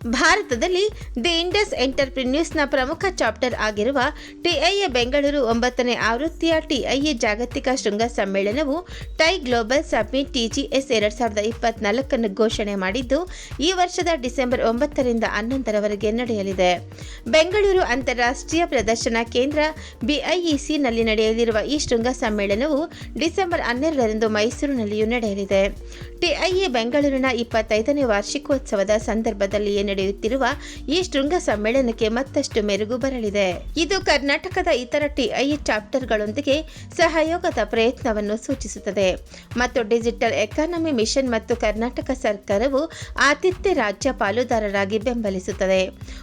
ಭಾರತದಲ್ಲಿ the Indus ಎಂಟರ್ಪ್ರಿನ್ಯೂಸ್ನ ಪ್ರಮುಖ chapter ಆಗಿರುವ ಟಿಐಎ ಬೆಂಗಳೂರು ಒಂಬತ್ತನೇ ಆವೃತ್ತಿಯ ಟಿಐಎ ಜಾಗತಿಕ ಶೃಂಗ ಸಮ್ಮೇಳನವು ಟೈ ಗ್ಲೋಬಲ್ ಸಬ್ಮಿಟ್ ಟಿಜಿಎಸ್ ಎರಡು ಸಾವಿರದ ಇಪ್ಪತ್ನಾಲ್ಕನ್ನು ಘೋಷಣೆ ಮಾಡಿದ್ದು, ಈ ವರ್ಷದ ಡಿಸೆಂಬರ್ ಒಂಬತ್ತರಿಂದ ಹನ್ನೊಂದರವರೆಗೆ ನಡೆಯಲಿದೆ. ಬೆಂಗಳೂರು ಅಂತಾರಾಷ್ಟ್ರೀಯ ಪ್ರದರ್ಶನ ಕೇಂದ್ರ ಬಿಐಇಸಿನಲ್ಲಿ ನಡೆಯಲಿರುವ ಈ ಶೃಂಗ ಸಮ್ಮೇಳನವು ಡಿಸೆಂಬರ್ ಹನ್ನೆರಡರಂದು ಮೈಸೂರಿನಲ್ಲಿಯೂ ನಡೆಯಲಿದೆ. ಟಿಐಎ ಬೆಂಗಳೂರಿನ ಇಪ್ಪತ್ತೈದನೇ ವಾರ್ಷಿಕೋತ್ಸವದ ಸಂದರ್ಭದಲ್ಲಿಯೇ ನಡೆಯುತ್ತಿರುವ ಈ ಶೃಂಗ ಸಮ್ಮೇಳನಕ್ಕೆ ಮತ್ತಷ್ಟು ಮೆರುಗು ಬರಲಿದೆ. ಇದು ಕರ್ನಾಟಕದ ಇತರ ಚಾಪ್ಟರ್ ಚಾಪ್ಟರ್ಗಳೊಂದಿಗೆ ಸಹಯೋಗದ ಪ್ರಯತ್ನವನ್ನು ಸೂಚಿಸುತ್ತದೆ. ಮತ್ತು ಡಿಜಿಟಲ್ ಎಕಾನಮಿ ಮಿಷನ್ ಮತ್ತು ಕರ್ನಾಟಕ ಸರ್ಕಾರವು ಆತಿಥ್ಯ ರಾಜ್ಯ ಪಾಲುದಾರರಾಗಿ ಬೆಂಬಲಿಸುತ್ತದೆ.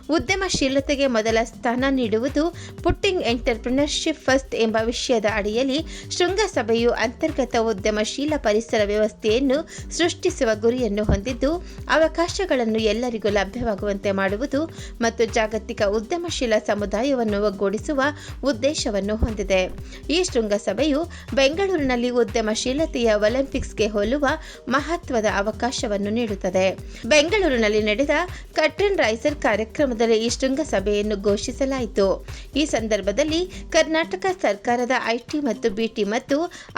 ಉದ್ಯಮಶೀಲತೆಗೆ ಮೊದಲ ಸ್ಥಾನ ನೀಡುವುದು ಪುಟ್ಟಿಂಗ್ ಎಂಟರ್ಪ್ರಿನರ್ಶಿಪ್ ಫಸ್ಟ್ ಎಂಬ ವಿಷಯದ ಅಡಿಯಲ್ಲಿ ಶೃಂಗಸಭೆಯು ಅಂತರ್ಗತ ಉದ್ಯಮಶೀಲ ಪರಿಸರ ವ್ಯವಸ್ಥೆಯನ್ನು ಸೃಷ್ಟಿಸುವ ಗುರಿಯನ್ನು ಹೊಂದಿದ್ದು, ಅವಕಾಶಗಳನ್ನು ಎಲ್ಲರಿಗೂ ಲಭ್ಯವಾಗುವಂತೆ ಮಾಡುವುದು ಮತ್ತು ಜಾಗತಿಕ ಉದ್ಯಮಶೀಲ ಸಮುದಾಯವನ್ನು ಒಗ್ಗೂಡಿಸುವ ಉದ್ದೇಶವನ್ನು ಹೊಂದಿದೆ. ಈ ಶೃಂಗಸಭೆಯು ಬೆಂಗಳೂರಿನಲ್ಲಿ ಉದ್ಯಮಶೀಲತೆಯ ಒಲಿಂಪಿಕ್ಸ್ಗೆ ಹೋಲುವ ಮಹತ್ವದ ಅವಕಾಶವನ್ನು ನೀಡುತ್ತದೆ. ಬೆಂಗಳೂರಿನಲ್ಲಿ ನಡೆದ ಕಟ್ರನ್ ರೈಸರ್ ಕಾರ್ಯಕ್ರಮದಲ್ಲಿ ಈ ಶೃಂಗಸಭೆಯನ್ನು ಘೋಷಿಸಲಾಯಿತು. ಈ ಸಂದರ್ಭದಲ್ಲಿ ಕರ್ನಾಟಕ ಸರ್ಕಾರದ ಐಟಿ ಮತ್ತು ಬಿಟಿ ಮತ್ತು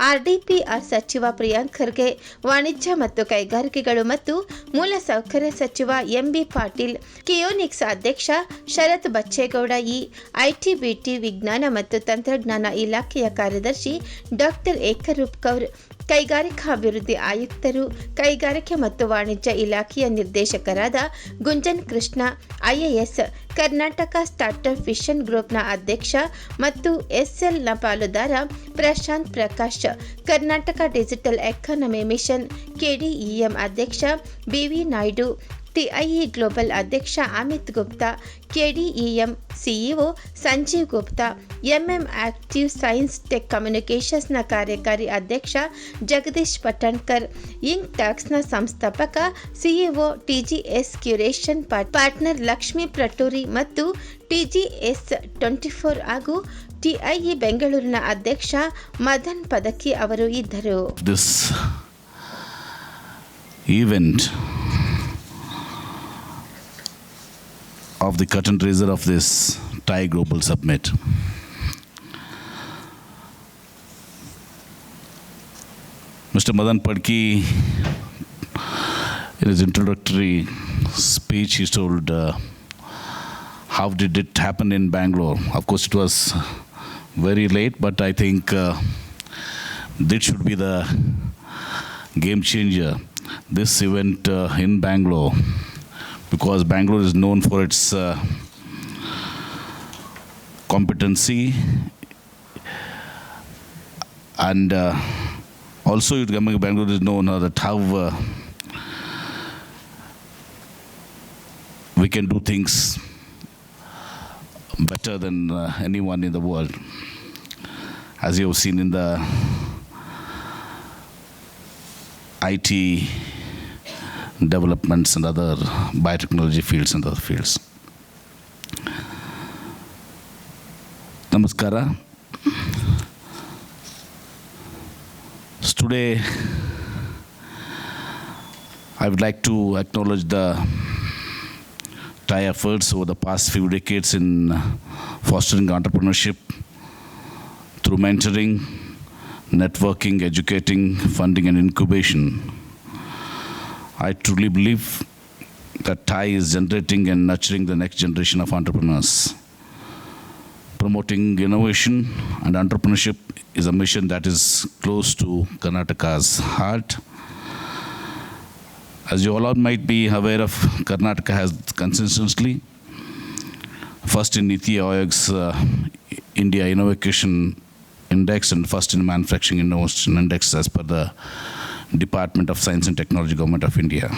ಆರ್ಡಿಪಿಆರ್ ಸಚಿವ ಪ್ರಿಯಾಂಕ್ ಖರ್ಗೆ, ವಾಣಿಜ್ಯ ಮತ್ತು ಕೈಗಾರಿಕೆಗಳು ಮತ್ತು ಮೂಲಸೌಕರ್ಯ ಸಚಿವ ಎಂಬಿ ಪಾಟೀಲ್ ಕಿಯೋನಿಕ್ಸ್ ಅಧ್ಯಕ್ಷ ಶರತ್ ಬಚ್ಚೇಗೌಡ ಇ ಐಟಿಬಿಟಿ ವಿಜ್ಞಾನ ಮತ್ತು ತಂತ್ರಜ್ಞಾನ ಇಲಾಖೆಯ ಕಾರ್ಯದರ್ಶಿ ಡಾಕ್ಟರ್ ಏಕರೂಪ್ ಕೌರ್, ಕೈಗಾರಿಕಾ ಅಭಿವೃದ್ಧಿ ಆಯುಕ್ತರು, ಕೈಗಾರಿಕೆ ಮತ್ತು ವಾಣಿಜ್ಯ ಇಲಾಖೆಯ ನಿರ್ದೇಶಕರಾದ Gunjan Krishna IAS Karnataka startup vision ಗ್ರೂಪ್ನ ಅಧ್ಯಕ್ಷ ಮತ್ತು ಎಸ್ಎಲ್ನ ಪಾಲುದಾರ Prashant Prakash, Karnataka digital economy mission KDEM ಅಧ್ಯಕ್ಷ ಬಿವಿ ನಾಯ್ಡು ಟಿಐಇ ಗ್ಲೋಬಲ್ ಅಧ್ಯಕ್ಷ Amit Gupta KDEM CEO Sanjeev Gupta MM active science tech ಕಮ್ಯುನಿಕೇಷನ್ಸ್ನ ಕಾರ್ಯಕಾರಿ ಅಧ್ಯಕ್ಷ ಜಗದೀಶ್ ಪಟಣ್ಕರ್ ಇಂಕ್ ಟಾಕ್ಸ್ನ ಸಂಸ್ಥಾಪಕ CEO TGS curation partner Lakshmi Pratury ಮತ್ತು ಟಿಜಿಎಸ್ ಟ್ವೆಂಟಿ ಫೋರ್ ಹಾಗೂ ಟಿಐಇ ಬೆಂಗಳೂರಿನ ಅಧ್ಯಕ್ಷ ಮದನ್ ಪದಕಿ ಅವರು ಇದ್ದರು. Of the curtain raiser of this Thai Global Summit. Mr. Madan Padki, in his introductory speech, he told uh, how did it happen in Bangalore. Of course, it was very late, but I think uh, this should be the game changer. This event uh, in Bangalore, because Bangalore is known for its uh, competency and uh, also Bangalore is known uh, that how uh, we can do things better than uh, anyone in the world, as you have seen in the IT developments and other biotechnology fields and other fields. Namaskara. So today, I would like to acknowledge the Thai efforts over the past few decades in fostering entrepreneurship through mentoring, networking, educating, funding, and incubation. I truly believe that Thai is generating and nurturing the next generation of entrepreneurs. Promoting innovation and entrepreneurship is a mission that is close to Karnataka's heart. As you all might be aware of, Karnataka has consistently, first in Niti Aayog's uh, India Innovation Index and first in Manufacturing Innovation Index as per the Department of Science and Technology, Government of India.